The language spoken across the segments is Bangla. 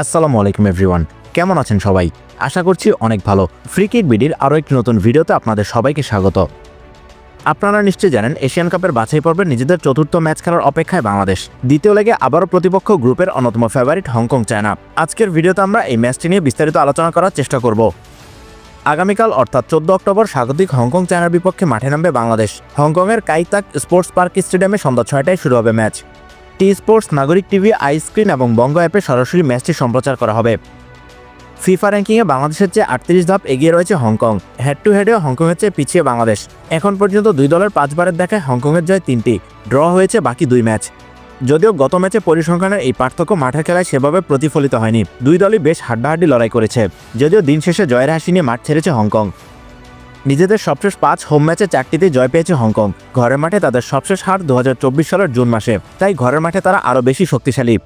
আসসালামু আলাইকুম এভরিওয়ান কেমন আছেন সবাই? আশা করছি অনেক ভালো। ফ্রি কিক বিডির আরও একটি নতুন ভিডিওতে আপনাদের সবাইকে স্বাগত। আপনারা নিশ্চয়ই জানেন, এশিয়ান কাপের বাছাই পর্বে নিজেদের চতুর্থ ম্যাচ খেলার অপেক্ষায় বাংলাদেশ। দ্বিতীয় লেগে আবারও প্রতিপক্ষ গ্রুপের অন্যতম ফেভারিট হংকং চায়না আজকের ভিডিওতে আমরা এই ম্যাচটি নিয়ে বিস্তারিত আলোচনা করার চেষ্টা করব। আগামীকাল অর্থাৎ চোদ্দ অক্টোবর স্বাগতিক হংকং চায়নার বিপক্ষে মাঠে নামবে বাংলাদেশ। হংকংয়ের কাইতাক স্পোর্টস পার্ক স্টেডিয়ামে সন্ধ্যা ছয়টায় শুরু হবে match. T sports, Nagorik TV iScreen এবং বঙ্গ অ্যাপে সরাসরি ম্যাচটি সম্প্রচার করা হবে। ফিফা র্যাঙ্কিংয়ে বাংলাদেশের চেয়ে আটত্রিশ ধাপ এগিয়ে রয়েছে হংকং। হেড টু হেডেও হংকংয়ের চেয়ে পিছিয়ে বাংলাদেশ। এখন পর্যন্ত দুই দলের পাঁচবারের দেখায় হংকংয়ের জয় তিনটি। ড্র হয়েছে বাকি দুই ম্যাচ। যদিও গত ম্যাচে পরিসংখ্যানের এই পার্থক্য মাঠের খেলায় সেভাবে প্রতিফলিত হয়নি। দুই দলই বেশ হাড্ডাহাড্ডি লড়াই করেছে, যদিও দিন শেষে জয়ের হাসি নিয়ে মাঠ ছেড়েছে হংকং। নিজেদের সবশেষ পাঁচ হোম ম্যাচে চারটিতেই জয় পেয়েছে হংকং। ঘরের মাঠে তাদের সবশেষ হার দু হাজার চব্বিশ সালের জুন মাসে, তাই ঘরের মাঠে তারা আরও বেশি শক্তিশালী।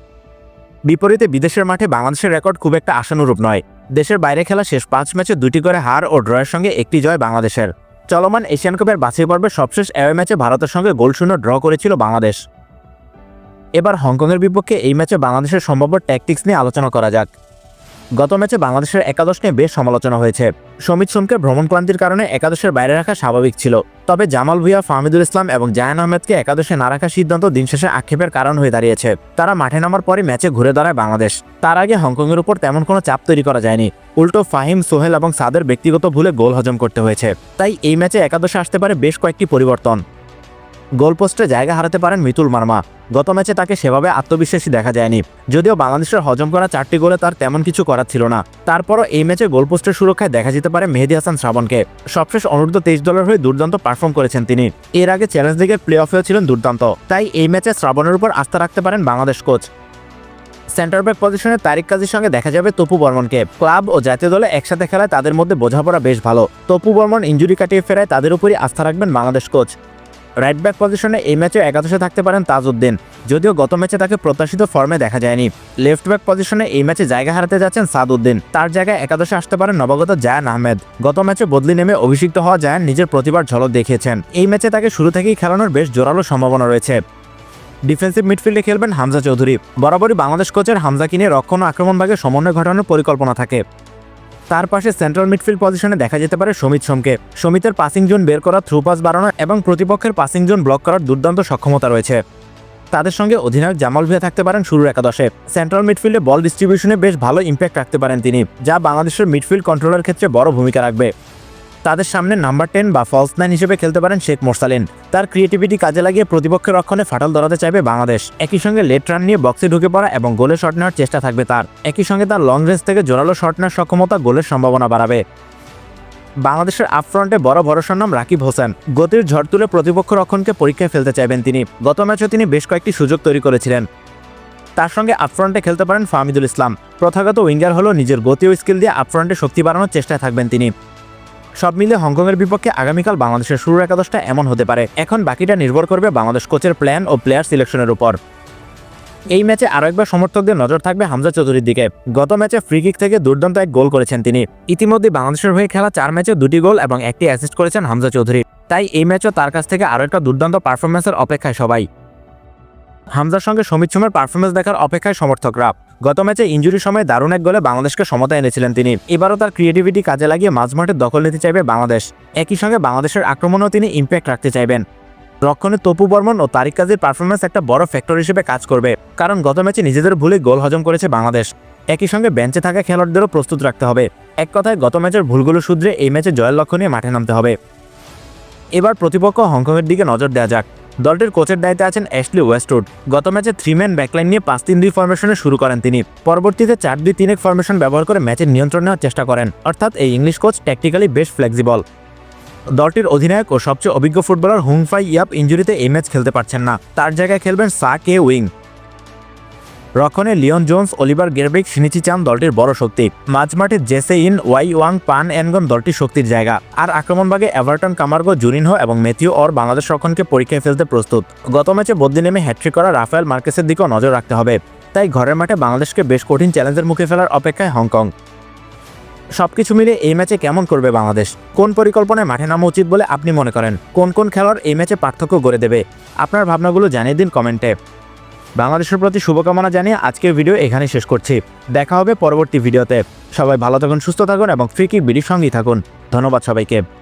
বিপরীতে বিদেশের মাঠে বাংলাদেশের রেকর্ড খুব একটা আশানুরূপ নয়। দেশের বাইরে খেলা শেষ পাঁচ ম্যাচে দুটি করে হার ও ড্রয়ের সঙ্গে একটি জয় বাংলাদেশের। চলমান এশিয়ান কাপের বাছাই পর্বে সবশেষ অ্যাওয়ে ম্যাচে ভারতের সঙ্গে গোলশূন্য ড্র করেছিল বাংলাদেশ। এবার হংকংয়ের বিপক্ষে এই ম্যাচে বাংলাদেশের সম্ভাব্য ট্যাকটিক্স নিয়ে আলোচনা করা যাক। গত ম্যাচে বাংলাদেশের একাদশ নিয়ে বেশ সমালোচনা হয়েছে। সমিত সোমকে ভ্রমণ ক্লান্তির কারণে একাদশের বাইরে রাখা স্বাভাবিক ছিল। তবে জামাল ভুইয়া, ফাহমিদুল ইসলাম এবং জায়ান আহমেদকে একাদশে না রাখার সিদ্ধান্ত দিন শেষে আক্ষেপের কারণ হয়ে দাঁড়িয়েছে। তারা মাঠে নামার পরই ম্যাচে ঘুরে দাঁড়ায় বাংলাদেশ। তার আগে হংকংয়ের উপর তেমন কোনো চাপ তৈরি করা যায়নি। উল্টো ফাহিম, সোহেল এবং সাদের ব্যক্তিগত ভুলে গোল হজম করতে হয়েছে। তাই এই ম্যাচে একাদশে আসতে পারে বেশ কয়েকটি পরিবর্তন। গোলপোস্টে জায়গা হারাতে পারেন মিতুল মার্মা। গত ম্যাচে তাকে সেভাবে আত্মবিশ্বাসী দেখা যায়নি। যদিও বাংলাদেশের হজম করা চারটি গোলে তার তেমন কিছু করার ছিল না। তারপরও এই ম্যাচে গোলপোস্টের সুরক্ষায় দেখা যেতে পারে মেহেদি হাসান শ্রাবণকে। সবশেষ অনূর্ধ্ব তেইশ দলের হয়ে দুর্দান্ত পারফর্ম করেছেন তিনি। এর আগে চ্যালেঞ্জ লিগের প্লে অফেও ছিলেন দুর্দান্ত। তাই এই ম্যাচে শ্রাবণের উপর আস্থা রাখতে পারেন বাংলাদেশ কোচ সেন্টার ব্যাক পজিশনে তারিক কাজীর সঙ্গে দেখা যাবে তপু বর্মনকে। ক্লাব ও জাতীয় দলে একসাথে খেলায় তাদের মধ্যে বোঝাপড়া বেশ ভালো। তপু বর্মন ইঞ্জুরি কাটিয়ে ফেরায় তাদের উপরই আস্থা রাখবেন বাংলাদেশ কোচ রাইট ব্যাক পজিশনে এই ম্যাচে একাদশে থাকতে পারেন তাজউদ্দিন। যদিও গত ম্যাচে তাকে প্রত্যাশিত ফর্মে দেখা যায়নি। লেফট ব্যাক পজিশনে এই ম্যাচে জায়গা হারাতে যাচ্ছেন সাদউদ্দিন। তার জায়গায় একাদশে আসতে পারেন নবাগত জায়ান আহমেদ। গত ম্যাচে বদলি নেমে অভিষিক্ত হওয়া জায়ান নিজের প্রতিভার ঝলক দেখিয়েছেন। এই ম্যাচে তাকে শুরু থেকেই খেলানোর বেশ জোরালো সম্ভাবনা রয়েছে। ডিফেন্সিভ মিডফিল্ডে খেলবেন হামজা চৌধুরী। বরাবরই বাংলাদেশ কোচের হামজাকে নিয়ে রক্ষণ ও আক্রমণ ভাগে সমন্বয় ঘটানোর পরিকল্পনা থাকে। তার পাশে সেন্ট্রাল মিডফিল্ড পজিশনে দেখা যেতে পারে সমিত সোমকে সমিতের পাসিং জোন বের করা থ্রু পাস বাড়ানো এবং প্রতিপক্ষের পাসিং জোন ব্লক করার দুর্দান্ত সক্ষমতা রয়েছে। তাদের সঙ্গে অধিনায়ক জামাল ভিয়া থাকতে পারেন শুরুর একাদশে। সেন্ট্রাল মিডফিল্ডে বল ডিস্ট্রিবিউশনে বেশ ভালো ইম্প্যাক্ট রাখতে পারেন তিনি, যা বাংলাদেশের মিডফিল্ড কন্ট্রোলের ক্ষেত্রে বড় ভূমিকা রাখবে। তাদের সামনে নাম্বার টেন বা ফলস নাইন হিসেবে খেলতে পারেন শেখ মোরসালিন। তার ক্রিয়েটিভিটি কাজে লাগিয়ে প্রতিপক্ষের রক্ষণে ফাটল ধরাতে চাইবে বাংলাদেশ। একই সঙ্গে লেট রান নিয়ে বক্সে ঢুকে পড়া এবং গোলে শট নেওয়ার চেষ্টা থাকবে তার। একই সঙ্গে তার লং রেঞ্জ থেকে জোরালো শট নেওয়ার সক্ষমতা গোলের সম্ভাবনা বাড়াবে। বাংলাদেশের আপফ্রন্টে বড় ভরসার নাম রাকিব হোসেন। গতির ঝড় তুলে প্রতিপক্ষ রক্ষণকে পরীক্ষায় ফেলতে চাইবেন তিনি। গত ম্যাচে তিনি বেশ কয়েকটি সুযোগ তৈরি করেছিলেন। তার সঙ্গে আপফ্রন্টে খেলতে পারেন ফাহমিদুল ইসলাম। প্রথাগত উইঙ্গার হলো নিজের গতি ও স্কিল দিয়ে আপফ্রন্টে শক্তি বাড়ানোর চেষ্টায় থাকবেন তিনি। সব মিলে হংকংয়ের বিপক্ষে আগামীকাল বাংলাদেশের শুরুর একাদশটা এমন হতে পারে। এখন বাকিটা নির্ভর করবে বাংলাদেশ কোচের প্ল্যান ও প্লেয়ার সিলেকশনের উপর। এই ম্যাচে আরও একবার সমর্থকদের নজর থাকবে হামজা চৌধুরীর দিকে। গত ম্যাচে ফ্রি কিক থেকে দুর্দান্ত এক গোল করেছেন তিনি। ইতিমধ্যে বাংলাদেশের হয়ে খেলা চার ম্যাচে দুটি গোল এবং একটি অ্যাসিস্ট করেছেন হামজা চৌধুরী। তাই এই ম্যাচও তার কাছ থেকে আরও একটা দুর্দান্ত পারফরমেন্সের অপেক্ষায় সবাই। হামজার সঙ্গে সমিত সোমের পারফরমেন্স দেখার অপেক্ষায় সমর্থকরা। গত ম্যাচে ইঞ্জুরির সময় দারুণ এক গোলে বাংলাদেশকে সমতা এনেছিলেন তিনি। এবারও তার ক্রিয়েটিভিটি কাজে লাগিয়ে মাঝমাঠের দখল নিতে চাইবে বাংলাদেশ। একই সঙ্গে বাংলাদেশের আক্রমণেও তিনি ইম্প্যাক্ট রাখতে চাইবেন। রক্ষণে তপু বর্মন ও তারিক কাজীর পারফরমেন্স একটা বড় ফ্যাক্টর হিসেবে কাজ করবে। কারণ গত ম্যাচে নিজেদের ভুলে গোল হজম করেছে বাংলাদেশ। একই সঙ্গে বেঞ্চে থাকা খেলোয়াড়দেরও প্রস্তুত রাখতে হবে। এক কথায়, গত ম্যাচের ভুলগুলো শুধরে এই ম্যাচে জয়ের লক্ষ্য নিয়ে মাঠে নামতে হবে। এবার প্রতিপক্ষ হংকংয়ের দিকে নজর দেওয়া যাক। দলটির কোচের দায়িত্বে আছেন অ্যাশলি ওয়েস্টউড। গত ম্যাচে থ্রি ম্যান ব্যাকলাইন নিয়ে পাঁচ তিন দুই ফরমেশনে শুরু করেন তিনি। পরবর্তীতে চার দুই তিন এক ফরমেশন ব্যবহার করে ম্যাচের নিয়ন্ত্রণ নেওয়ার চেষ্টা করেন। অর্থাৎ এই ইংলিশ কোচ ট্যাকটিক্যালি বেশ ফ্লেক্সিবল দলটির অধিনায়ক ও সবচেয়ে অভিজ্ঞ ফুটবলার হুংফাই ইয়াপ ইঞ্জুরিতে এই ম্যাচ খেলতে পারছেন না। তার জায়গায় খেলবেন সা কে উইং রক্ষণে লিওন জোন্স অলিভার গেরব্রিক সিনিচি চান দলটির বড় শক্তি। মাঝমাঠে জেসে ইন ওয়াই ওয়াং, পান এনগন দলটির শক্তির জায়গা। আর আক্রমণভাগে এভারটন, কামার্গো, জুরিনহো এবং মেথিও অর বাংলাদেশ রক্ষণকে পরীক্ষায় ফেলতে প্রস্তুত। গত ম্যাচে বদলি নেমে হ্যাট্রিক করা রাফায়েল মার্কেসের দিকেও নজর রাখতে হবে। তাই ঘরের মাঠে বাংলাদেশকে বেশ কঠিন চ্যালেঞ্জের মুখে ফেলার অপেক্ষায় হংকং। সব কিছু মিলে এই ম্যাচে কেমন করবে বাংলাদেশ? কোন পরিকল্পনায় মাঠে নামা উচিত বলে আপনি মনে করেন? কোন কোন খেলোয়াড় এই ম্যাচে পার্থক্য গড়ে দেবে? আপনার ভাবনাগুলো জানিয়ে দিন কমেন্টে। বাংলাদেশের প্রতি শুভকামনা জানিয়ে আজকের ভিডিও এখানে শেষ করছি। দেখা হবে পরবর্তী ভিডিওতে। সবাই ভালো থাকুন, সুস্থ থাকুন এবং ফ্রিকি ভিডিওর সঙ্গেই থাকুন। ধন্যবাদ সবাইকে।